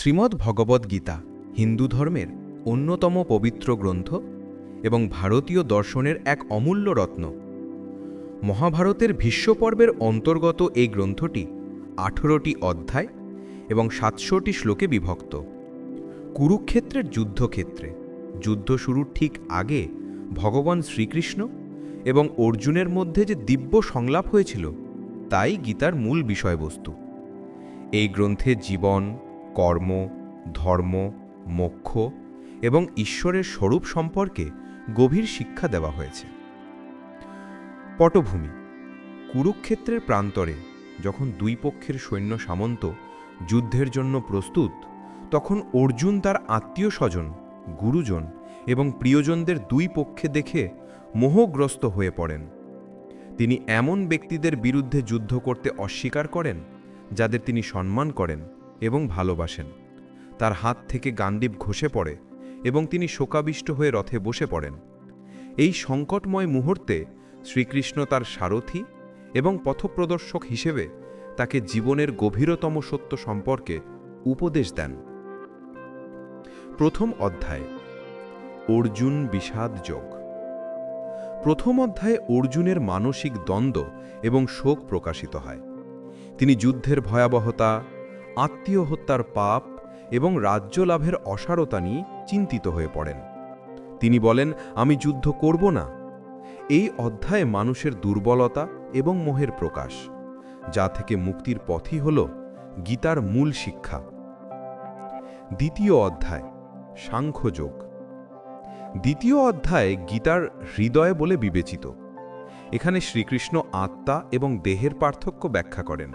শ্রীমদ্ ভগবদ্ গীতা হিন্দু ধর্মের অন্যতম পবিত্র গ্রন্থ এবং ভারতীয় দর্শনের এক অমূল্য রত্ন। মহাভারতের ভীষ্মপর্বের অন্তর্গত এই গ্রন্থটি আঠেরোটি অধ্যায় এবং সাতশোটি শ্লোকে বিভক্ত। কুরুক্ষেত্রের যুদ্ধক্ষেত্রে, যুদ্ধ শুরুর ঠিক আগে ভগবান শ্রীকৃষ্ণ এবং অর্জুনের মধ্যে যে দিব্য সংলাপ হয়েছিল, তাই গীতার মূল বিষয়বস্তু। এই গ্রন্থে জীবন কর্ম, ধর্ম, মোক্ষ এবং ঈশ্বরের স্বরূপ সম্পর্কে গভীর শিক্ষা দেওয়া হয়েছে। পটভূমি কুরুক্ষেত্রের প্রান্তরে যখন দুই পক্ষের সৈন্য সামন্ত যুদ্ধের জন্য প্রস্তুত, তখন অর্জুন তার আত্মীয় স্বজন গুরুজন এবং প্রিয়জনদের দুই পক্ষে দেখে মোহগ্রস্ত হয়ে পড়েন। তিনি এমন ব্যক্তিদের বিরুদ্ধে যুদ্ধ করতে অস্বীকার করেন, যাদের তিনি সম্মান করেন। এবং ভালোবাসেন। তার হাত থেকে গান্ডীব ঘষে পড়ে এবং তিনি শোকাবিষ্ট হয়ে রথে বসে পড়েন। এই সংকটময় মুহূর্তে শ্রীকৃষ্ণ তার সারথি এবং পথপ্রদর্শক হিসেবে তাকে জীবনের গভীরতম সত্য সম্পর্কে উপদেশ দেন। প্রথম অধ্যায়, অর্জুন বিষাদ যোগ। প্রথম অধ্যায়ে অর্জুনের মানসিক দ্বন্দ্ব এবং শোক প্রকাশিত হয়। তিনি যুদ্ধের ভয়াবহতা আত্মীয় হত্যার পাপ এবং রাজ্য লাভের অসারতা নিয়ে চিন্তিত হয়ে পড়েন। তিনি বলেন, আমি যুদ্ধ করব না। এই অধ্যায়ে মানুষের দুর্বলতা এবং মোহের প্রকাশ, যা থেকে মুক্তির পথই হল গীতার মূল শিক্ষা। দ্বিতীয় অধ্যায়, সাংখ্যযোগ। দ্বিতীয় অধ্যায় গীতার হৃদয় বলে বিবেচিত। এখানে শ্রীকৃষ্ণ আত্মা এবং দেহের পার্থক্য ব্যাখ্যা করেন।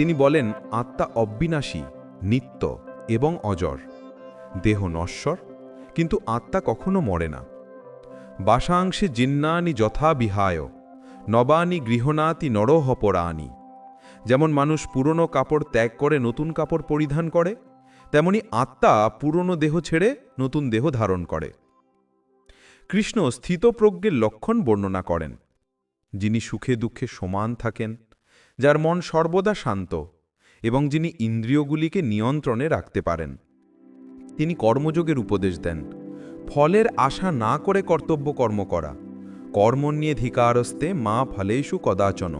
তিনি বলেন, আত্মা অবিনাশী, নিত্য এবং অজর। দেহ নশ্বর, কিন্তু আত্মা কখনো মরে না। বাসাংশে জিন্নানি যথা বিহায়, নবানি গৃহনাতি নরহপরানি যেমন মানুষ পুরনো কাপড় ত্যাগ করে নতুন কাপড় পরিধান করে, তেমনি আত্মা পুরনো দেহ ছেড়ে নতুন দেহ ধারণ করে। কৃষ্ণ স্থিতপ্রজ্ঞের লক্ষণ বর্ণনা করেন। যিনি সুখে দুঃখে সমান থাকেন যার মন সর্বদা শান্ত এবং যিনি ইন্দ্রিয়গুলিকে নিয়ন্ত্রণে রাখতে পারেন। তিনি কর্মযোগের উপদেশ দেন। ফলের আশা না করে কর্তব্য কর্ম করা। কর্মণ্যেধিকারস্তে মা ফলেষু কদাচন।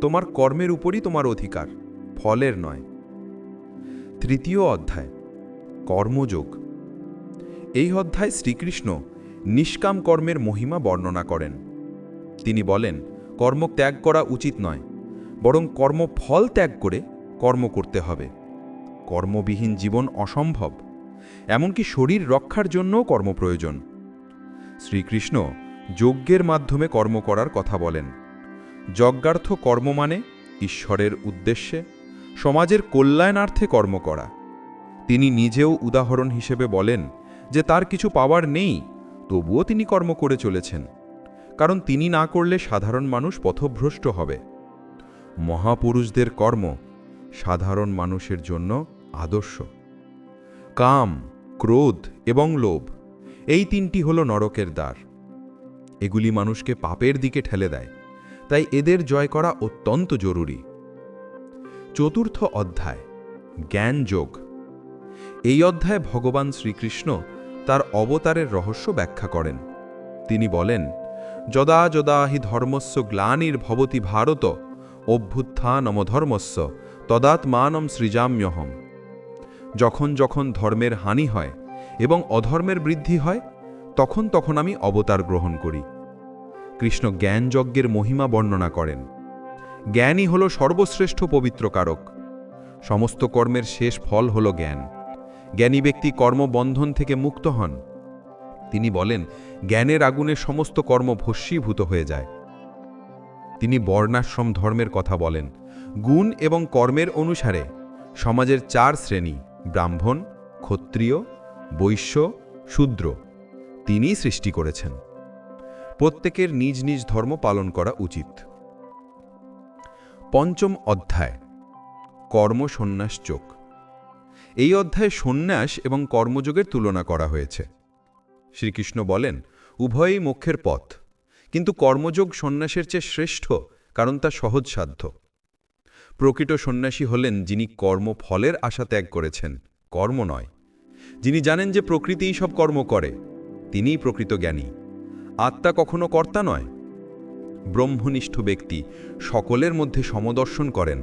তোমার কর্মের উপরই তোমার অধিকার, ফলের নয়। তৃতীয় অধ্যায়, কর্মযোগ। এই অধ্যায় শ্রীকৃষ্ণ নিষ্কাম কর্মের মহিমা বর্ণনা করেন। তিনি বলেন, কর্ম ত্যাগ করা উচিত নয়। বরং কর্মফল ত্যাগ করে কর্ম করতে হবে। কর্মবিহীন জীবন অসম্ভব। এমনকি শরীর রক্ষার জন্যও কর্ম প্রয়োজন। শ্রীকৃষ্ণ যজ্ঞের মাধ্যমে কর্ম করার কথা বলেন। যজ্ঞার্থ কর্ম মানে ঈশ্বরের উদ্দেশ্যে সমাজের কল্যাণার্থে কর্ম করা। তিনি নিজেও উদাহরণ হিসেবে বলেন যে তার কিছু পাওয়ার নেই, তবুও তিনি কর্ম করে চলেছেন। কারণ তিনি না করলে সাধারণ মানুষ পথভ্রষ্ট হবে। মহাপুরুষদের কর্ম সাধারণ মানুষের জন্য আদর্শ। কাম, ক্রোধ এবং লোভ, এই তিনটি হল নরকের দ্বার। এগুলি মানুষকে পাপের দিকে ঠেলে দেয়, তাই এদের জয় করা অত্যন্ত জরুরি। চতুর্থ অধ্যায়, জ্ঞান যোগ। এই অধ্যায়ে ভগবান শ্রীকৃষ্ণ তার অবতারের রহস্য ব্যাখ্যা করেন। তিনি বলেন, যদা যদা হি ধর্মস্য গ্লানির্ভবতি ভারত অভ্যুত্থানমধর্মস্য তদাত্মানম সৃজাম্যহম। যখন যখন ধর্মের হানি হয় এবং অধর্মের বৃদ্ধি হয়, তখন তখন আমি অবতার গ্রহণ করি। কৃষ্ণ জ্ঞানযজ্ঞের মহিমা বর্ণনা করেন। জ্ঞানই হল সর্বশ্রেষ্ঠ পবিত্র কারক। সমস্ত কর্মের শেষ ফল হল জ্ঞান। জ্ঞানী ব্যক্তি কর্মবন্ধন থেকে মুক্ত হন। তিনি বলেন, জ্ঞানের আগুনে সমস্ত কর্ম ভস্মীভূত হয়ে যায়। তিনি বর্ণাশ্রম ধর্মের কথা বলেন। গুণ এবং কর্মের অনুসারে সমাজের চার শ্রেণি, ব্রাহ্মণ, ক্ষত্রিয়, বৈশ্য, শূদ্র, তিনিই সৃষ্টি করেছেন। প্রত্যেকের নিজ নিজ ধর্ম পালন করা উচিত। পঞ্চম অধ্যায় কর্ম সন্ন্যাস চোখ এই অধ্যায়ে সন্ন্যাস এবং কর্মযোগের তুলনা করা হয়েছে। শ্রীকৃষ্ণ বলেন, উভয়ই মোক্ষের পথ। কিন্তু কর্মযোগ সন্ন্যাসের চেয়ে শ্রেষ্ঠ, কারণ তা সহজসাধ্য। প্রকৃত সন্ন্যাসী হলেন যিনি কর্মফলের আশা ত্যাগ করেছেন, কর্ম নয়। যিনি জানেন যে প্রকৃতিই সব কর্ম করে, তিনিই প্রকৃত জ্ঞানী। আত্মা কখনো কর্তা নয়। ব্রহ্মনিষ্ঠ ব্যক্তি সকলের মধ্যে সমদর্শন করেন।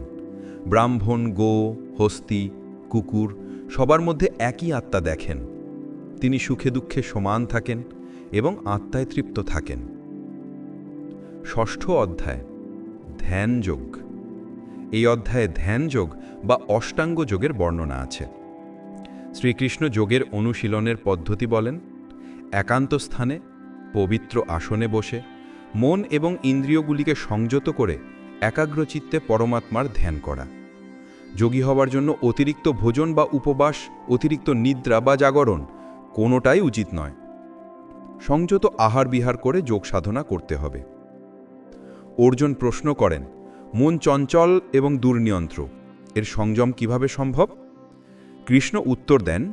ব্রাহ্মণ, গো, হস্তি, কুকুর, সবার মধ্যে একই আত্মা দেখেন। তিনি সুখে দুঃখে সমান থাকেন এবং আত্মায় তৃপ্ত থাকেন। ষষ্ঠ অধ্যায়, ধ্যানযোগ। এই অধ্যায়ে ধ্যানযোগ বা অষ্টাঙ্গ যোগের বর্ণনা আছে। শ্রীকৃষ্ণ যোগের অনুশীলনের পদ্ধতি বলেন, একান্ত স্থানে, পবিত্র আসনে বসে, মন এবং ইন্দ্রিয়গুলিকে সংযত করে একাগ্রচিত্তে পরমাত্মার ধ্যান করা। যোগী হওয়ার জন্য অতিরিক্ত ভোজন বা উপবাস, অতিরিক্ত নিদ্রা বা জাগরণ কোনোটাই উচিত নয়। সংযত আহার বিহার করে যোগ সাধনা করতে হবে। অর্জুন প্রশ্ন করেন, মন চঞ্চল এবং দুর্নিয়ন্ত্র, এর সংযম কীভাবে সম্ভব? কৃষ্ণ উত্তর দেন,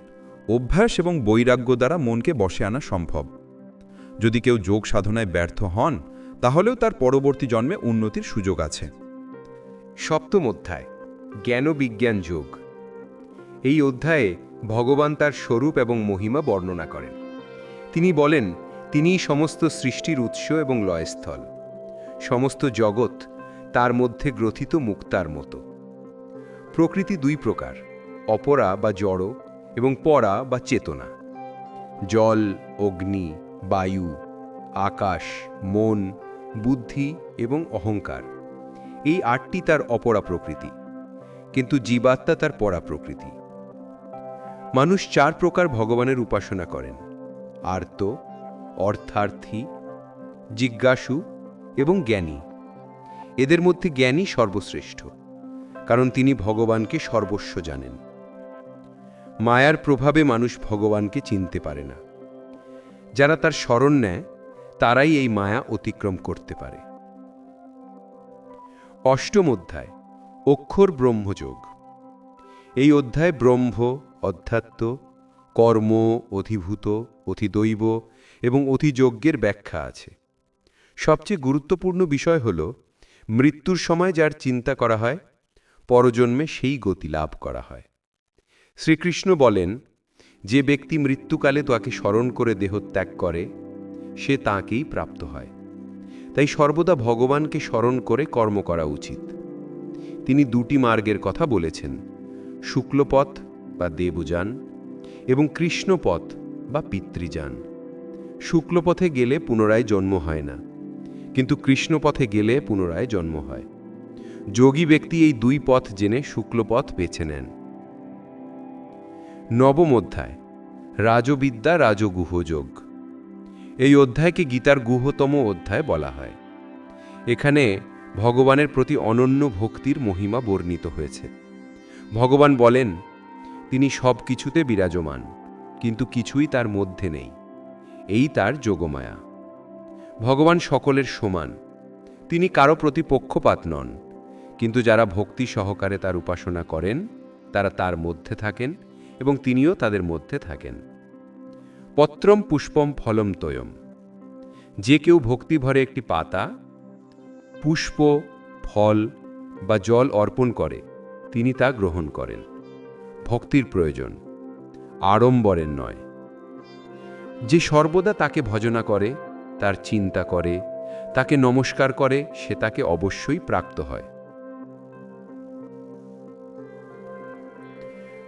অভ্যাস এবং বৈরাগ্য দ্বারা মনকে বসে আনা সম্ভব। যদি কেউ যোগ সাধনায় ব্যর্থ হন, তাহলেও তার পরবর্তী জন্মে উন্নতির সুযোগ আছে। সপ্তম অধ্যায় জ্ঞান বিজ্ঞান যোগ। এই অধ্যায়ে ভগবান তার স্বরূপ এবং মহিমা বর্ণনা করেন। তিনি বলেন, তিনিই সমস্ত সৃষ্টির উৎস এবং লয়স্থল। সমস্ত জগৎ তার মধ্যে গ্রথিত মুক্তার মতো। প্রকৃতি দুই প্রকার, অপরা বা জড় এবং পরা বা চেতনা। জল, অগ্নি, বায়ু, আকাশ, মন, বুদ্ধি এবং অহংকার। এই আটটি তার অপরা প্রকৃতি, কিন্তু জীবাত্মা তার পরা প্রকৃতি। মানুষ চার প্রকার ভগবানের উপাসনা করেন। আর্ত, অর্থার্থী, জিজ্ঞাসু এবং জ্ঞানী। এদের মধ্যে জ্ঞানী সর্বশ্রেষ্ঠ, কারণ তিনি ভগবানকে সর্বস্ব জানেন। মায়ার প্রভাবে মানুষ ভগবানকে চিনতে পারে না। যারা তার স্মরণ নেয়, তারাই এই মায়া অতিক্রম করতে পারে। অষ্টম অধ্যায়, অক্ষর ব্রহ্মযোগ। এই অধ্যায় ব্রহ্ম, অধ্যাত্ম, কর্ম, অধিভূত, অধিদৈব এবং অধিযজ্ঞের ব্যাখ্যা আছে। সবচেয়ে গুরুত্বপূর্ণ বিষয় হল, মৃত্যুর সময় যার চিন্তা করা হয়, পরজন্মে সেই গতি লাভ করা হয়। শ্রীকৃষ্ণ বলেন, যে ব্যক্তি মৃত্যুকালে তাকে স্মরণ করে দেহত্যাগ করে, সে তাকেই প্রাপ্ত হয়। তাই সর্বদা ভগবানকে স্মরণ করে কর্ম করা উচিত। তিনি দুটি মার্গের কথা বলেছেন, শুক্লপথ বা দেবযান এবং কৃষ্ণপথ বা পিতৃযান। শুক্লপথে গেলে পুনরায় জন্ম হয় না। কিন্তু কৃষ্ণপথে গেলে পুনরায় জন্ম হয়। যোগী ব্যক্তি এই দুই পথ জেনে শুক্লপথ বেছে নেন। নবম অধ্যায়, রাজবিদ্যা রাজগুহ যোগ। এই অধ্যায়কে গীতার গুহতম অধ্যায় বলা হয়। এখানে ভগবানের প্রতি অনন্য ভক্তির মহিমা বর্ণিত হয়েছে। ভগবান বলেন, তিনি সব কিছুতে বিরাজমান, কিন্তু কিছুই তার মধ্যে নেই। এই তার যোগমায়া। ভগবান সকলের সমান। তিনি কারও প্রতি পক্ষপাত নন। কিন্তু যারা ভক্তি সহকারে তার উপাসনা করেন, তারা তার মধ্যে থাকেন এবং তিনিও তাদের মধ্যে থাকেন। পত্রম পুষ্পম ফলম তয়ম। যে কেউ ভক্তিভরে একটি পাতা, পুষ্প, ফল বা জল অর্পণ করে, তিনি তা গ্রহণ করেন। ভক্তির প্রয়োজন, আড়ম্বরের নয়। যে সর্বদা তাকে ভজনা করে তার চিন্তা করে, তাকে নমস্কার করে, সে তাকে অবশ্যই প্রাপ্ত হয়।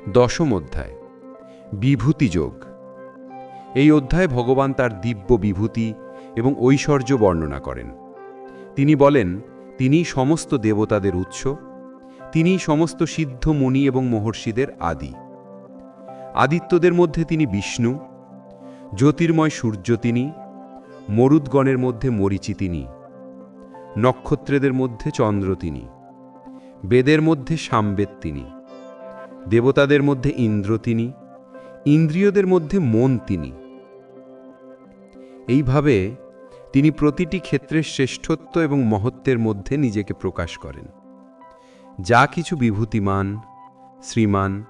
দশম অধ্যায়, বিভূতি যোগ। এই অধ্যায়ে ভগবান তার দিব্য বিভূতি এবং ঐশ্বর্য বর্ণনা করেন। তিনি বলেন তিনি সমস্ত দেবতাদের উৎস তিনি সমস্ত সিদ্ধ মুনি এবং মহর্ষিদের আদি। আদিত্যদের মধ্যে তিনি বিষ্ণু, জ্যোতির্ময় সূর্য তিনি মরুদ্গণের মধ্যে মরিচি তিনি, নক্ষত্রেদের মধ্যে চন্দ্র তিনি, বেদের মধ্যে সামবেদ তিনি, দেবতাদের মধ্যে ইন্দ্র তিনি, ইন্দ্রিয়দের মধ্যে মন তিনি। এইভাবে তিনি প্রতিটি ক্ষেত্রে শ্রেষ্ঠত্ব এবং মহত্বের মধ্যে নিজেকে প্রকাশ করেন। যা কিছু বিভূতিমান, শ্রীমান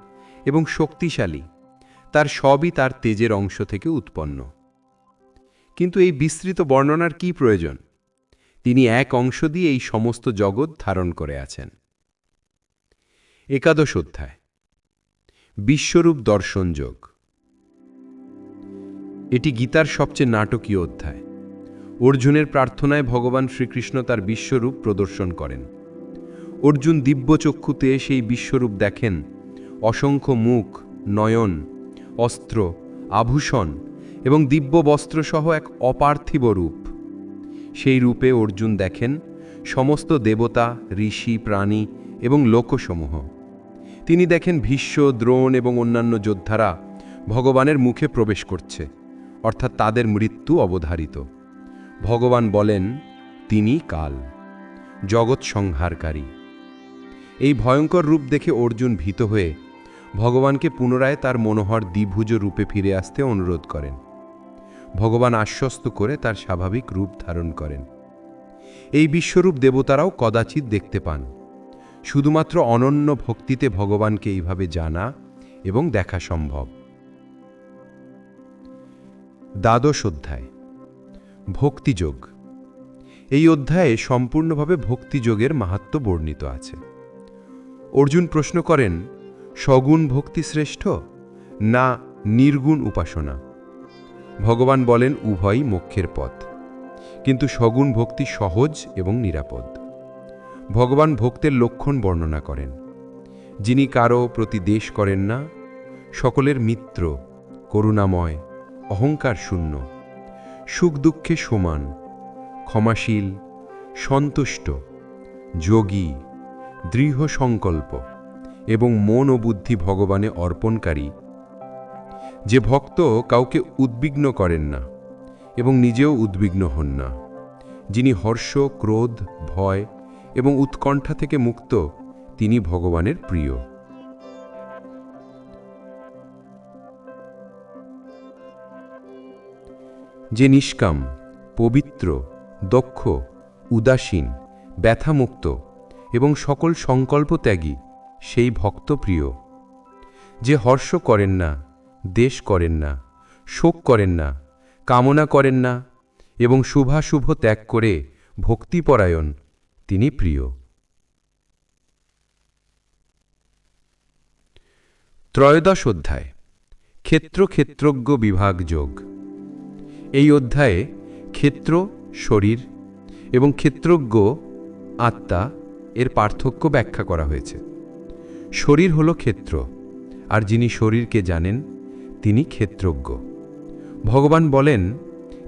এবং শক্তিশালী, তার সবই তার তেজের অংশ থেকে উৎপন্ন। কিন্তু এই বিস্তৃত বর্ণনার কি প্রয়োজন? তিনি এক অংশ দিয়ে এই সমস্ত জগৎ ধারণ করে আছেন। একাদশ অধ্যায়। বিশ্বরূপ দর্শন যোগ। এটি গীতার সবচেয়ে নাটকীয় অধ্যায়। অর্জুনের প্রার্থনায় ভগবান শ্রীকৃষ্ণ তার বিশ্বরূপ প্রদর্শন করেন। অর্জুন দিব্যচক্ষুতে সেই বিশ্বরূপ দেখেন। অসংখ্য মুখ, নয়ন, অস্ত্র, আভূষণ এবং দিব্য বস্ত্রসহ এক অপার্থিব রূপ। সেই রূপে অর্জুন দেখেন সমস্ত দেবতা, ঋষি, প্রাণী এবং লোকসমূহ। তিনি দেখেন ভীষ্ম, দ্রোণ এবং অন্যান্য যোদ্ধারা ভগবানের মুখে প্রবেশ করছে, অর্থাৎ তাদের মৃত্যু অবধারিত। ভগবান বলেন, তিনি কাল, জগৎ সংহারকারী। এই ভয়ঙ্কর রূপ দেখে অর্জুন ভীত হয়ে ভগবানকে পুনরায় তার মনোহর দ্বিভুজ রূপে ফিরে আসতে অনুরোধ করেন। ভগবান আশ্বস্ত করে তার স্বাভাবিক রূপ ধারণ করেন। এই বিশ্বরূপ দেবতারাও কদাচিৎ দেখতে পান। শুধুমাত্র অনন্য ভক্তিতে ভগবানকে এইভাবে জানা এবং দেখা সম্ভব। দ্বাদশ অধ্যায়। ভক্তিযোগ। এই অধ্যায়ে সম্পূর্ণভাবে ভক্তিযোগের মাহাত্ম বর্ণিত আছে। অর্জুন প্রশ্ন করেন, সগুণ ভক্তি শ্রেষ্ঠ না নির্গুণ উপাসনা? ভগবান বলেন, উভয়ই মোক্ষের পথ। কিন্তু সগুণ ভক্তি সহজ এবং নিরাপদ। ভগবান ভক্তের লক্ষণ বর্ণনা করেন। যিনি কারও প্রতি দেশ করেন না, সকলের মিত্র, করুণাময়, অহংকার শূন্য, সুখ দুঃখে সমান, ক্ষমাশীল, সন্তুষ্ট, যোগী দৃঢ় সংকল্প এবং মন ও বুদ্ধি ভগবানে অর্পণকারী যে ভক্ত কাউকে উদ্বিগ্ন করেন না এবং নিজেও উদ্বিগ্ন হন না। যিনি হর্ষ, ক্রোধ, ভয় এবং উৎকণ্ঠা থেকে মুক্ত, তিনি ভগবানের প্রিয়। যে নিষ্কাম, পবিত্র, দক্ষ, উদাসীন, ব্যথামুক্ত এবং সকল সংকল্প ত্যাগী সেই ভক্ত প্রিয় যে হর্ষ করেন না দেশ করেন না, শোক করেন না, কামনা করেন না এবং শুভাশুভ ত্যাগ করে ভক্তিপরায়ণ তিনি প্রিয়। ত্রয়োদশ অধ্যায়, ক্ষেত্র ক্ষেত্রজ্ঞ বিভাগ যোগ। এই অধ্যায়ে ক্ষেত্র, শরীর এবং ক্ষেত্রজ্ঞ আত্মা এর পার্থক্য ব্যাখ্যা করা হয়েছে। শরীর হল ক্ষেত্র, আর যিনি শরীরকে জানেন তিনি ক্ষেত্রজ্ঞ। ভগবান বলেন,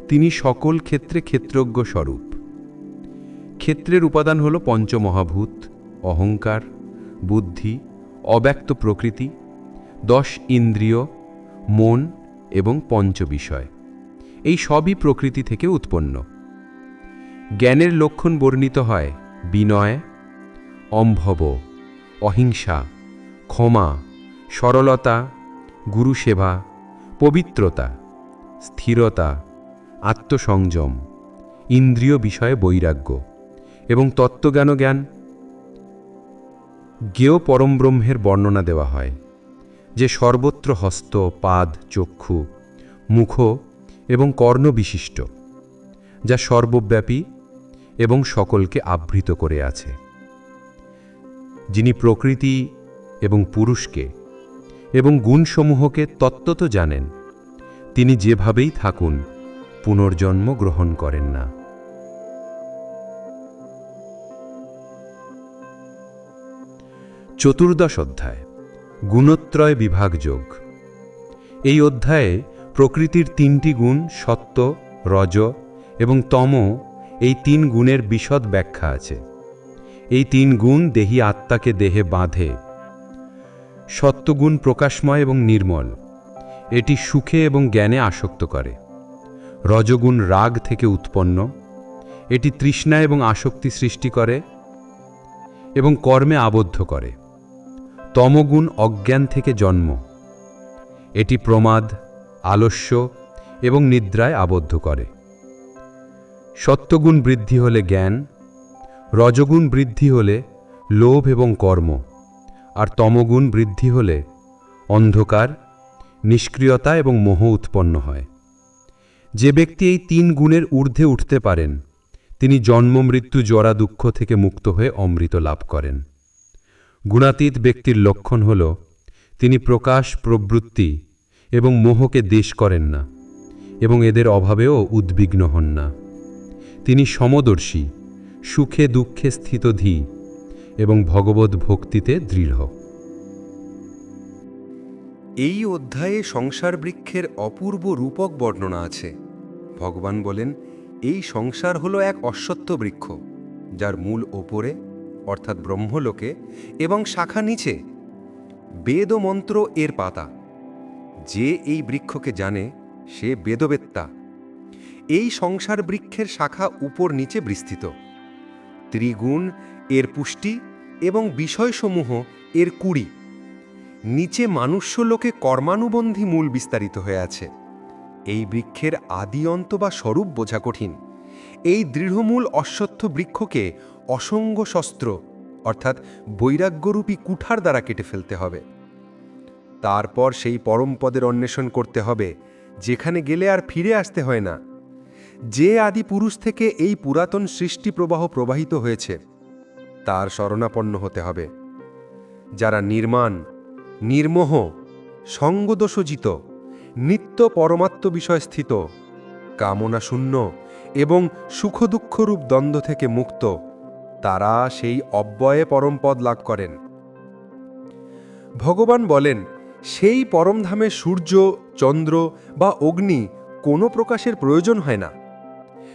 তিনি সকল ক্ষেত্রে ক্ষেত্রজ্ঞ স্বরূপ। ক্ষেত্রের উপাদান হল পঞ্চমহাভূত, অহংকার, বুদ্ধি, অব্যক্ত প্রকৃতি, দশ ইন্দ্রিয়, মন এবং পঞ্চ বিষয় এই সবই প্রকৃতি থেকে উৎপন্ন। জ্ঞানের লক্ষণ বর্ণিত হয় বিনয়, অম্ভব, অহিংসা, ক্ষমা, সরলতা গুরুসেবা পবিত্রতা, স্থিরতা, আত্মসংযম, ইন্দ্রিয় বিষয়ে বৈরাগ্য এবং তত্ত্বজ্ঞান জ্ঞান। জ্ঞেয় পরমব্রহ্মের বর্ণনা দেওয়া হয় যে সর্বত্র হস্ত, পাদ, চক্ষু, মুখ এবং কর্ণ বিশিষ্ট, যা সর্বব্যাপী এবং সকলকে আবৃত করে আছে। যিনি প্রকৃতি এবং পুরুষকে এবং গুণসমূহকে তত্ত্বত জানেন। তিনি যেভাবেই থাকুন, পুনর্জন্ম গ্রহণ করেন না। চতুর্দশ অধ্যায়, গুণত্রয় বিভাগ যোগ। এই অধ্যায়ে প্রকৃতির তিনটি গুণ, সত্য, রজ এবং তম, এই তিন গুণের বিশদ ব্যাখ্যা আছে। এই তিন গুণ দেহি আত্মাকে দেহে বাঁধে সত্যগুণ প্রকাশময় এবং নির্মল। এটি সুখে এবং জ্ঞানে আসক্ত করে। রজগুণ রাগ থেকে উৎপন্ন। এটি তৃষ্ণা এবং আসক্তি সৃষ্টি করে এবং কর্মে আবদ্ধ করে। তমগুণ অজ্ঞান থেকে জন্ম। এটি প্রমাদ, আলস্য এবং নিদ্রায় আবদ্ধ করে। সত্যগুণ বৃদ্ধি হলে জ্ঞান, রজগুণ বৃদ্ধি হলে লোভ এবং কর্ম। আর তমগুণ বৃদ্ধি হলে অন্ধকার, নিষ্ক্রিয়তা এবং মোহ উৎপন্ন হয়। যে ব্যক্তি এই তিন গুণের ঊর্ধ্বে উঠতে পারেন, তিনি জন্ম, মৃত্যু, জরা, দুঃখ থেকে মুক্ত হয়ে অমৃত লাভ করেন। গুণাতীত ব্যক্তির লক্ষণ হল, তিনি প্রকাশ, প্রবৃত্তি এবং মোহকে দেশ করেন না এবং এদের অভাবেও উদ্বিগ্ন হন না। তিনি সমদর্শী, সুখে, দুঃখে স্থিতধী এবং ভগবত ভক্তিতে দৃঢ়। এই অধ্যায়ে সংসার বৃক্ষের অপূর্ব রূপক বর্ণনা আছে। ভগবান বলেন, এই সংসার হলো এক অশ্বত্থ বৃক্ষ, যার মূল ওপরে, অর্থাৎ ব্রহ্মলোকে, এবং শাখা নিচে, বেদ মন্ত্র এর পাতা। যে এই বৃক্ষকে জানে, সে বেদবেত্তা। এই সংসার বৃক্ষের শাখা উপর নিচে বিস্তৃত। ত্রিগুণ এর পুষ্টি এবং বিষয়সমূহ এর কুড়ি। নিচে মানুষ্যলোকে কর্মানুবন্ধী মূল বিস্তারিত হয়ে আছে। এই বৃক্ষের আদি অন্ত বা স্বরূপ বোঝা কঠিন। এই দৃঢ়মূল অশ্বত্থ বৃক্ষকে অসঙ্গ শস্ত্র, অর্থাৎ বৈরাগ্যরূপী কুঠার দ্বারা কেটে ফেলতে হবে। তারপর সেই পরম পদের অন্বেষণ করতে হবে, যেখানে গেলে আর ফিরে আসতে হয় না। যে আদি পুরুষ থেকে এই পুরাতন সৃষ্টি প্রবাহ প্রবাহিত হয়েছে তার শরণাপন্ন হতে হবে। যারা নির্মাণ, নির্মোহ, সঙ্গদোষজিত, নিত্য পরমাত্ম বিষয় স্থিত কামনা শূন্য এবং সুখ দুঃখরূপ দ্বন্দ্ব থেকে মুক্ত, তারা সেই অব্যয়ে পরমপদ লাভ করেন। ভগবান বলেন, সেই পরমধামে সূর্য, চন্দ্র বা অগ্নি কোনো প্রকাশের প্রয়োজন হয় না।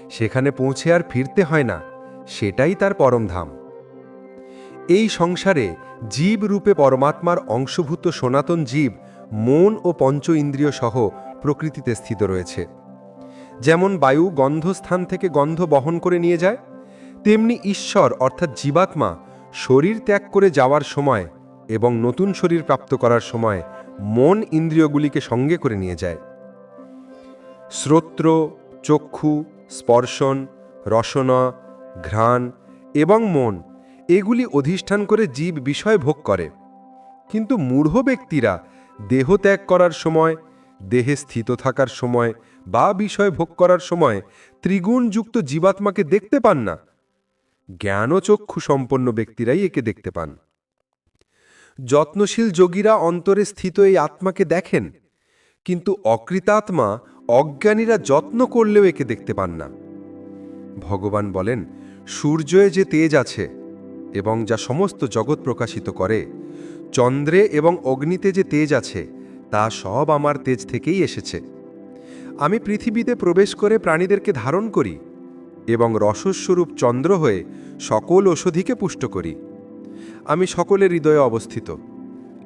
সেখানে পৌঁছে আর ফিরতে হয় না, সেটাই তার পরমধাম। এই সংসারে জীব রূপে পরমাত্মার অংশভূত সনাতন জীব, মন ও পঞ্চ ইন্দ্রিয় সহ প্রকৃতিতে স্থিত রয়েছে। যেমন বায়ু গন্ধস্থান থেকে গন্ধ বহন করে নিয়ে যায়, তেমনি ঈশ্বর, অর্থাৎ জীবাত্মা, শরীর ত্যাগ করে যাওয়ার সময় এবং নতুন শরীর প্রাপ্ত করার সময় মন ইন্দ্রিয়গুলিকে সঙ্গে করে নিয়ে যায়। শ্রোত্র, চক্ষু, স্পর্শন, রসনা, ঘ্রাণ এবং মন এগুলি অধিষ্ঠান করে জীব বিষয় ভোগ করে। কিন্তু মূঢ় ব্যক্তিরা দেহ ত্যাগ করার সময়, দেহে স্থিত থাকার সময় বা বিষয় ভোগ করার সময় ত্রিগুণযুক্ত জীবাত্মাকে দেখতে পান না। জ্ঞানচক্ষু সম্পন্ন ব্যক্তিরাই একে দেখতে পান। যত্নশীল যোগীরা অন্তরে স্থিত এই আত্মাকে দেখেন, কিন্তু অকৃতাত্মা, অজ্ঞানীরা যত্ন করলেও একে দেখতে পান না। ভগবান বলেন, সূর্যে যে তেজ আছে এবং যা সমস্ত জগৎ প্রকাশিত করে, চন্দ্রে এবং অগ্নিতে যে তেজ আছে, তা সব আমার তেজ থেকেই এসেছে। আমি পৃথিবীতে প্রবেশ করে প্রাণীদেরকে ধারণ করি এবং রসস্বরূপ চন্দ্র হয়ে সকল ওষধিকে পুষ্ট করি। আমি সকলের হৃদয়ে অবস্থিত।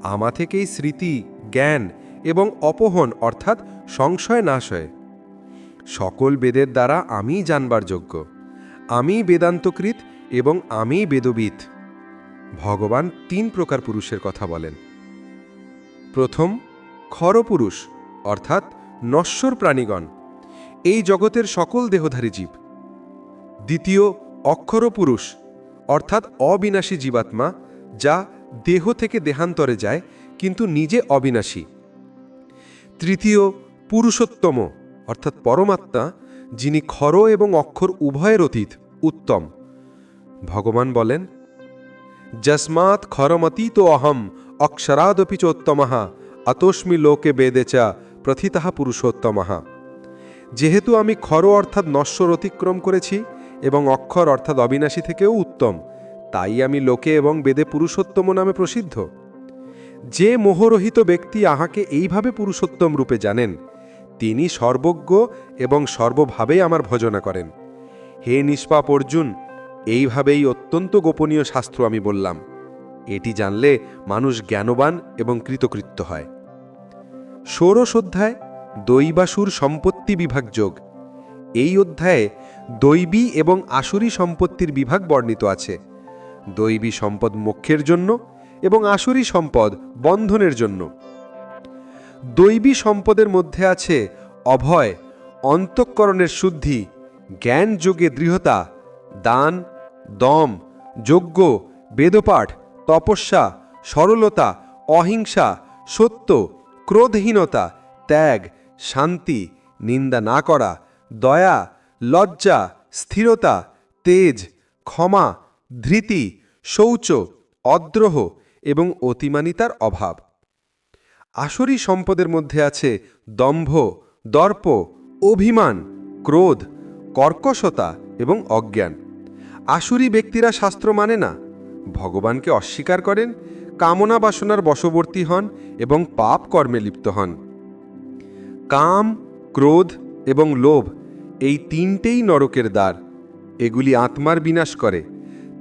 আমা থেকেই স্মৃতি, জ্ঞান এবং অপহন অর্থাৎ সংশয় নাশ হয়। সকল বেদের দ্বারা আমিই জানবার যোগ্য। আমি বেদান্তকৃত এবং আমি বেদবিদ। ভগবান তিন প্রকার পুরুষের কথা বলেন। প্রথম, খরপুরুষ, অর্থাৎ নশ্বর প্রাণীগণ। এই জগতের সকল দেহধারী জীব। দ্বিতীয় অক্ষর পুরুষ অর্থাৎ অবিনাশী জীবাত্মা, যা দেহ থেকে দেহান্তরে যায়, কিন্তু নিজে অবিনাশী। তৃতীয়, পুরুষোত্তম, অর্থাৎ পরমাত্মা, যিনি খর এবং অক্ষর উভয়ের অতীত, উত্তম। ভগবান বলেন, যস্মাৎ খরমতীত অহম অক্ষরাদপি চোত্তমহা আতস্মি লোকে বেদেচা প্রথিতাহ পুরুষোত্তমহা যেহেতু আমি খর অর্থাৎ নশ্বর অতিক্রম করেছি এবং অক্ষর অর্থাৎ অবিনাশী থেকেও উত্তম, তাই আমি লোকে এবং বেদে পুরুষোত্তম নামে প্রসিদ্ধ। যে মোহরহিত ব্যক্তি আহাকে এইভাবে পুরুষোত্তম রূপে জানেন, তিনি সর্বজ্ঞ এবং সর্বভাবেই আমার ভজনা করেন। হে নিষ্পাপ অর্জুন এইভাবেই অত্যন্ত গোপনীয় শাস্ত্র আমি বললাম। এটি জানলে মানুষ জ্ঞানবান এবং কৃতকৃত্য হয়। ষোড়শ অধ্যায়, দৈবাসুর সম্পত্তি বিভাগ যোগ। এই অধ্যায়ে দৈবী এবং আসুরি সম্পত্তির বিভাগ বর্ণিত আছে। দৈবী সম্পদ মোক্ষের জন্য এবং আসুরি সম্পদ বন্ধনের জন্য। দৈবী সম্পদের মধ্যে আছে অভয়, অন্তঃকরণের শুদ্ধি, জ্ঞান যোগে দৃঢ়তা, দান দম, যজ্ঞ, বেদপাঠ, তপস্যা, সরলতা, অহিংসা, সত্য, ক্রোধহীনতা, ত্যাগ, শান্তি, নিন্দা না করা, দয়া, লজ্জা, স্থিরতা, তেজ, ক্ষমা, ধৃতি, শৌচ, অদ্রোহ এবং অতিমানিতার অভাব। আসরি সম্পদের মধ্যে আছে দম্ভ, দর্প, অভিমান, ক্রোধ, কর্কশতা এবং অজ্ঞান। আসুরি ব্যক্তিরা শাস্ত্র মানে না। ভগবানকে অস্বীকার করেন, কামনা বাসনার বশবর্তী হন এবং পাপ কর্মে লিপ্ত হন। কাম, ক্রোধ এবং লোভ এই তিনটেই নরকের দ্বার। এগুলি আত্মার বিনাশ করে,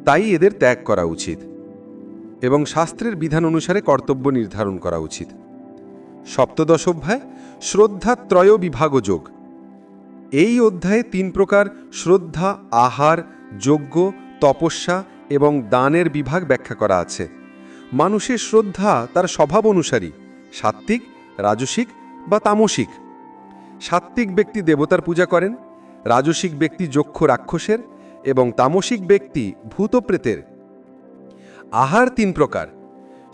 তাই এদের ত্যাগ করা উচিত এবং শাস্ত্রের বিধান অনুসারে কর্তব্য নির্ধারণ করা উচিত। সপ্তদশ অধ্যায় শ্রদ্ধাত্রয় বিভাগ যোগ। এই অধ্যায়ে তিন প্রকার শ্রদ্ধা, আহার যজ্ঞ, তপস্যা এবং দানের বিভাগ ব্যাখ্যা করা আছে। মানুষের শ্রদ্ধা তার স্বভাব অনুসারী, সাত্ত্বিক, রাজসিক বা তামসিক। সাত্ত্বিক ব্যক্তি দেবতার পূজা করেন, রাজসিক ব্যক্তি যক্ষ রাক্ষসের এবং তামসিক ব্যক্তি ভূতপ্রেতের আহার তিন প্রকার।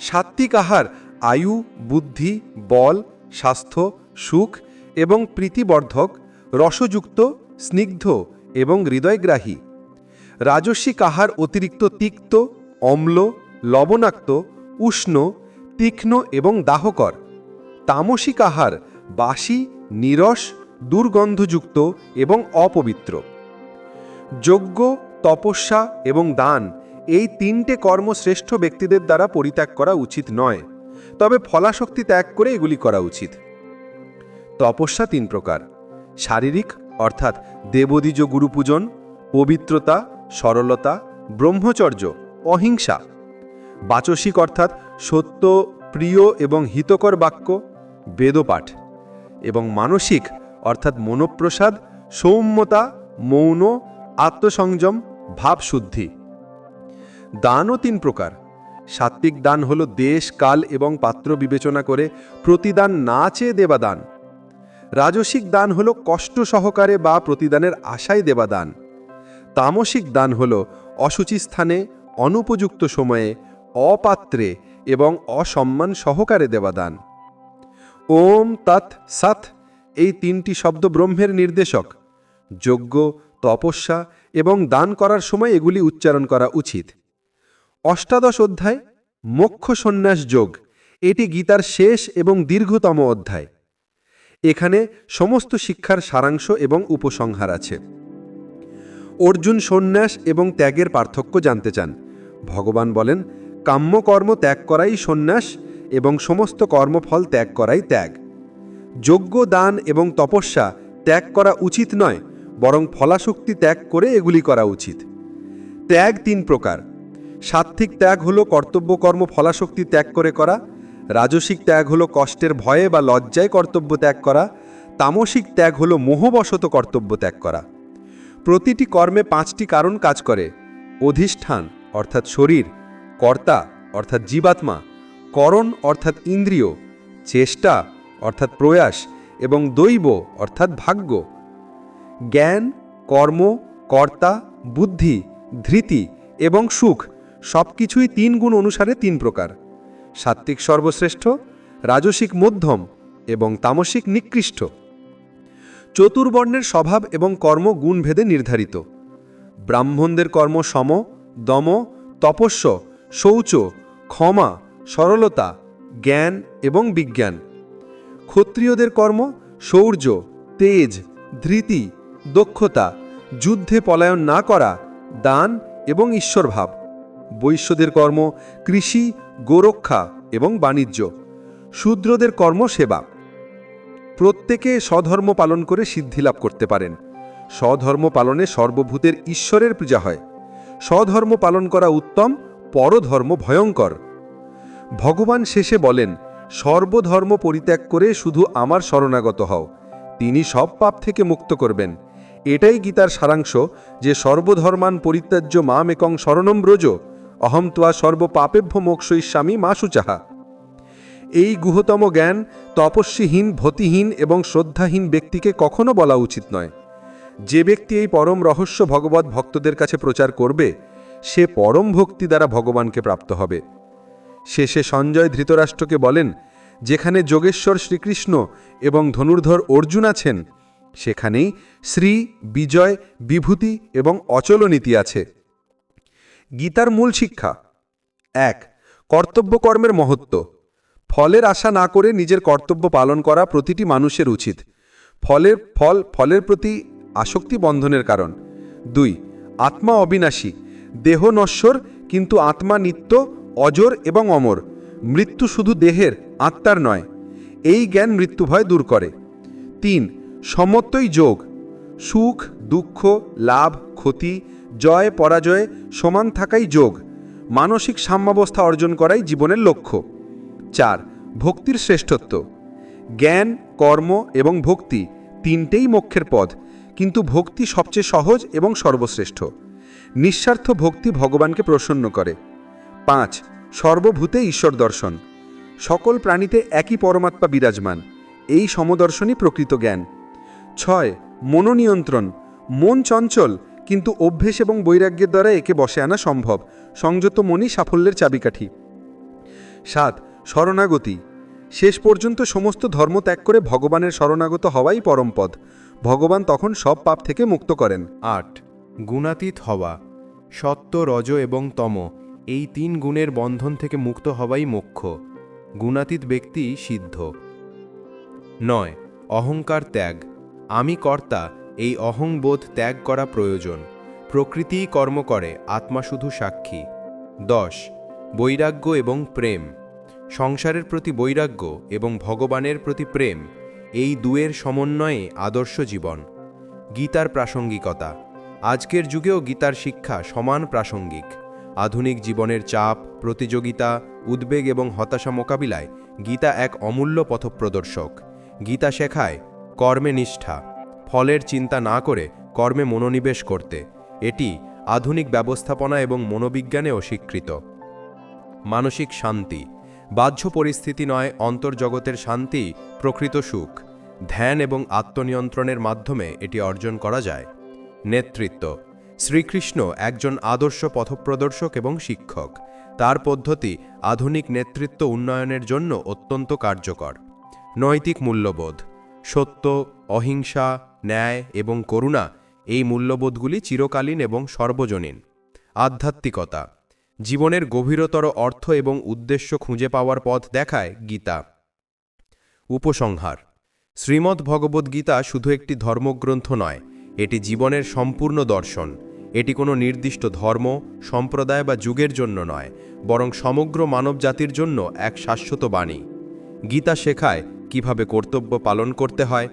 সাত্ত্বিক আহার আয়ু, বুদ্ধি, বল, স্বাস্থ্য, সুখ এবং প্রীতিবর্ধক, রসযুক্ত, স্নিগ্ধ এবং হৃদয়গ্রাহী। রাজস্বিক আহার অতিরিক্ত তিক্ত, অম্ল, লবণাক্ত, উষ্ণ, তীক্ষ্ণ এবং দাহকর। তামসিক আহার বাসি, নিরস, দুর্গন্ধযুক্ত এবং অপবিত্র। যজ্ঞ, তপস্যা এবং দান এই তিনটে কর্ম শ্রেষ্ঠ ব্যক্তিদের দ্বারা পরিত্যাগ করা উচিত নয়, তবে ফলাশক্তি ত্যাগ করে এগুলি করা উচিত। তপস্যা তিন প্রকার, শারীরিক অর্থাৎ দেবদ্বিজ গুরুপূজন, পবিত্রতা সরলতা, ব্রহ্মচর্য, অহিংসা। বাচসিক অর্থাৎ সত্য, প্রিয় এবং হিতকর বাক্য, বেদপাঠ। এবং মানসিক অর্থাৎ মনোপ্রসাদ, সৌম্যতা, মৌন, আত্মসংযম, ভাবশুদ্ধি। দানও তিন প্রকার। সাত্ত্বিক দান হল দেশ, কাল এবং পাত্র বিবেচনা করে প্রতিদান না চেয়ে দেবা দান রাজসিক দান হল কষ্ট সহকারে বা প্রতিদানের আশায় দেবা দান তামসিক দান হল অসুচি স্থানে, অনুপযুক্ত সময়ে অপাত্রে এবং অসম্মান সহকারে দেওয়া দান। ওম তৎ সৎ এই তিনটি শব্দ ব্রহ্মের নির্দেশক। যজ্ঞ, তপস্যা এবং দান করার সময় এগুলি উচ্চারণ করা উচিত। অষ্টাদশ অধ্যায়, মোক্ষ সন্ন্যাস যোগ। এটি গীতার শেষ এবং দীর্ঘতম অধ্যায়। এখানে সমস্ত শিক্ষার সারাংশ এবং উপসংহার আছে। অর্জুন সন্ন্যাস এবং ত্যাগের পার্থক্য জানতে চান। ভগবান বলেন, কাম্যকর্ম ত্যাগ করাই সন্ন্যাস এবং সমস্ত কর্মফল ত্যাগ করাই ত্যাগ। যোগ্য দান এবং তপস্যা ত্যাগ করা উচিত নয়, বরং ফলাশক্তি ত্যাগ করে এগুলি করা উচিত। ত্যাগ তিন প্রকার। সাত্ত্বিক ত্যাগ হল কর্তব্যকর্ম ফলাশক্তি ত্যাগ করে করা, রাজসিক ত্যাগ হল কষ্টের ভয়ে বা লজ্জায় কর্তব্য ত্যাগ করা, তামসিক ত্যাগ হল মোহবশত কর্তব্য ত্যাগ করা। প্রতিটি কর্মে পাঁচটি কারণ কাজ করে। অধিষ্ঠান, অর্থাৎ শরীর, কর্তা, অর্থাৎ জীবাত্মা, করণ, অর্থাৎ ইন্দ্রিয়, চেষ্টা, অর্থাৎ প্রয়াস, এবং দৈব, অর্থাৎ ভাগ্য। জ্ঞান, কর্ম, কর্তা, বুদ্ধি, ধৃতি এবং সুখ সব কিছুই তিন গুণ অনুসারে তিন প্রকার। সাত্ত্বিক সর্বশ্রেষ্ঠ, রাজসিক মধ্যম এবং তামসিক নিকৃষ্ট। চতুর্বর্ণের স্বভাব এবং কর্ম গুণভেদে নির্ধারিত। ব্রাহ্মণদের কর্ম সম, দম, তপস্য, শৌচ, ক্ষমা, সরলতা, জ্ঞান এবং বিজ্ঞান। ক্ষত্রিয়দের কর্ম শৌর্য তেজ, ধৃতি, দক্ষতা, যুদ্ধে পলায়ন না করা, দান এবং ঈশ্বরভাব। বৈশ্যদের কর্ম কৃষি, গোরক্ষা এবং বাণিজ্য। শূদ্রদের কর্ম সেবা। প্রত্যেকে স্বধর্ম পালন করে সিদ্ধি লাভ করতে পারেন। স্বধর্ম পালনে সর্বভূতের ঈশ্বরের পূজা হয়। স্বধর্ম পালন করা উত্তম, পরধর্ম ভয়ঙ্কর। ভগবান শেষে বলেন, সর্বধর্ম পরিত্যাগ করে শুধু আমার শরণাগত হও। তিনি সব পাপ থেকে মুক্ত করবেন। এটাই গীতার সারাংশ যে সর্বধর্মান পরিত্যাজ্য মাম একং শরণম ব্রজ। অহম ত্বা সর্বপাপেভ্য মোক্ষইস্বামী মা সুচাহা। এই গুহতম জ্ঞান তপস্বীহীন, ভতিহীন এবং শ্রদ্ধাহীন ব্যক্তিকে কখনো বলা উচিত নয়। যে ব্যক্তি এই পরম রহস্য ভগবত ভক্তদের কাছে প্রচার করবে, সে পরম ভক্তি দ্বারা ভগবানকে প্রাপ্ত হবে। শেষে সঞ্জয় ধৃতরাষ্ট্রকে বলেন, যেখানে যোগেশ্বর শ্রীকৃষ্ণ এবং ধনুর্ধর অর্জুন আছেন, সেখানেই শ্রী, বিজয়, বিভূতি এবং অচলনীতি আছে। গীতার মূল শিক্ষা, এক কর্তব্য কর্মের মহত্ব। ফলের আশা না করে নিজের কর্তব্য পালন করা প্রতিটি মানুষের উচিত। ফলের ফল, ফলের প্রতি আসক্তি বন্ধনের কারণ। দুই, আত্মা অবিনাশী। দেহ নশ্বর, কিন্তু আত্মা নিত্য, অজর এবং অমর। মৃত্যু শুধু দেহের, আত্মার নয়। এই জ্ঞান মৃত্যু ভয় দূর করে। তিন সমত্বই যোগ। সুখ, দুঃখ, লাভ, ক্ষতি, জয়, পরাজয় সমান থাকাই যোগ। মানসিক সাম্যাবস্থা অর্জন করাই জীবনের লক্ষ্য। চার, ভক্তির শ্রেষ্ঠত্ব। জ্ঞান, কর্ম এবং ভক্তি তিনটেই মোক্ষের পথ, কিন্তু ভক্তি সবচেয়ে সহজ এবং সর্বশ্রেষ্ঠ। নিঃস্বার্থ ভক্তি ভগবানকে প্রসন্ন করে। পাঁচ, সর্বভূতে ঈশ্বর দর্শন। সকল প্রাণীতে একই পরমাত্মা বিরাজমান, এই সমদর্শনই প্রকৃত জ্ঞান। ছয়, মনোনিয়ন্ত্রণ। মন চঞ্চল, কিন্তু অভ্যেস এবং বৈরাগ্যের দ্বারা একে বসে আনা সম্ভব, সংযত মনই সাফল্যের চাবিকাঠি। সাত শরণাগতি। শেষ পর্যন্ত সমস্ত ধর্ম ত্যাগ করে ভগবানের শরণাগত হওয়াই পরমপদ ভগবান তখন সব পাপ থেকে মুক্ত করেন। আট। গুণাতীত হওয়া। সত্য, রজ এবং তম এই তিন গুণের বন্ধন থেকে মুক্ত হওয়াই মোক্ষ। গুণাতীত ব্যক্তি সিদ্ধ। নয়। অহংকার ত্যাগ। আমি কর্তা, এই অহংবোধ ত্যাগ করা প্রয়োজন। প্রকৃতিই কর্ম করে, আত্মা শুধু সাক্ষী। দশ। বৈরাগ্য এবং প্রেম। সংসারের প্রতি বৈরাগ্য এবং ভগবানের প্রতি প্রেম, এই দুয়ের সমন্বয়ে আদর্শ জীবন। গীতার প্রাসঙ্গিকতা। আজকের যুগেও গীতার শিক্ষা সমান প্রাসঙ্গিক। আধুনিক জীবনের চাপ, প্রতিযোগিতা, উদ্বেগ এবং হতাশা মোকাবিলায় গীতা এক অমূল্য পথপ্রদর্শক। গীতা শেখায় কর্মে নিষ্ঠা, ফলের চিন্তা না করে কর্মে মনোনিবেশ করতে। এটি আধুনিক ব্যবস্থাপনা এবং মনোবিজ্ঞানেও স্বীকৃত। মানসিক শান্তি। বাহ্য পরিস্থিতি নয়, অন্তর্জগতের শান্তি, প্রকৃত সুখ। ধ্যান এবং আত্মনিয়ন্ত্রণের মাধ্যমে এটি অর্জন করা যায়। নেতৃত্ব। শ্রীকৃষ্ণ একজন আদর্শ পথপ্রদর্শক এবং শিক্ষক। তার পদ্ধতি আধুনিক নেতৃত্ব উন্নয়নের জন্য অত্যন্ত কার্যকর। নৈতিক মূল্যবোধ। সত্য, অহিংসা, ন্যায় এবং করুণা এই মূল্যবোধগুলি চিরকালীন এবং সর্বজনীন। আধ্যাত্মিকতা। জীবনের গভীরতর অর্থ এবং উদ্দেশ্য খুঁজে পাওয়ার পথ দেখায় গীতা। উপসংহার। শ্রীমদ্ ভগবদ্গীতা শুধু একটি ধর্মগ্রন্থ নয়, এটি জীবনের সম্পূর্ণ দর্শন। এটি কোনো নির্দিষ্ট ধর্ম, সম্প্রদায় বা যুগের জন্য নয়, বরং সমগ্র মানব জাতির জন্য এক শাশ্বত বাণী। গীতা শেখায় কীভাবে কর্তব্য পালন করতে হয়,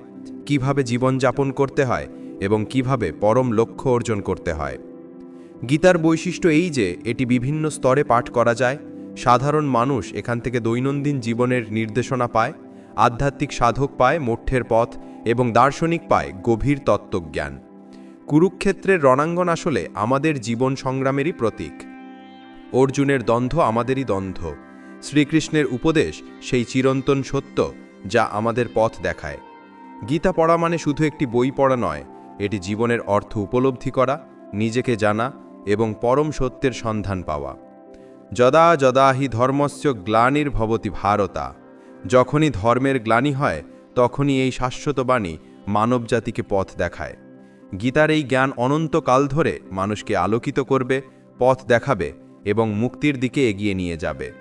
কীভাবে জীবনযাপন করতে হয় এবং কীভাবে পরম লক্ষ্য অর্জন করতে হয়। গীতার বৈশিষ্ট্য এই যে, এটি বিভিন্ন স্তরে পাঠ করা যায়, সাধারণ মানুষ এখান থেকে দৈনন্দিন জীবনের নির্দেশনা পায়, আধ্যাত্মিক সাধক পায় মোক্ষের পথ এবং দার্শনিক পায় গভীর তত্ত্বজ্ঞান। কুরুক্ষেত্রের রণাঙ্গন আসলে আমাদের জীবন সংগ্রামেরই প্রতীক। অর্জুনের দ্বন্দ্ব আমাদেরই দ্বন্দ্ব। শ্রীকৃষ্ণের উপদেশ সেই চিরন্তন সত্য যা আমাদের পথ দেখায়। গীতা পড়া মানে শুধু একটি বই পড়া নয়, এটি জীবনের অর্থ উপলব্ধি করা, নিজেকে জানা এবং পরম সত্যের সন্ধান পাওয়া। যদা যদা হি ধর্মস্য গ্লানির্ভবতি ভারতা। যখনই ধর্মের গ্লানি হয়, তখনই এই শাশ্বত বাণী মানবজাতিকে পথ দেখায়। গীতার এই জ্ঞান অনন্তকাল ধরে মানুষকে আলোকিত করবে, পথ দেখাবে এবং মুক্তির দিকে এগিয়ে নিয়ে যাবে।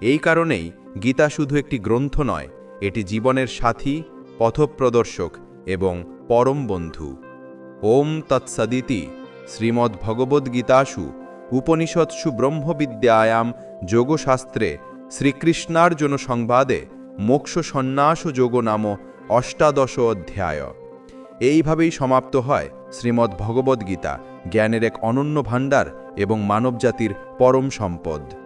এই কারণেই গীতা শুধু একটি গ্রন্থ নয়, এটি জীবনের সাথী, পথপ্রদর্শক এবং পরম বন্ধু। ওম তৎসদিতি। শ্রীমদ্ভগবদ্গীতাসু উপনিষৎসু ব্রহ্মবিদ্যায়াম যোগশাস্ত্রে শ্রীকৃষ্ণার্জুন সংবাদে মোক্ষ সন্ন্যাস যোগ নাম অষ্টাদশ অধ্যায় এইভাবেই সমাপ্ত হয় শ্রীমদ্ভগবদ্গীতা, জ্ঞানের এক অনন্য ভাণ্ডার এবং মানবজাতির পরম সম্পদ।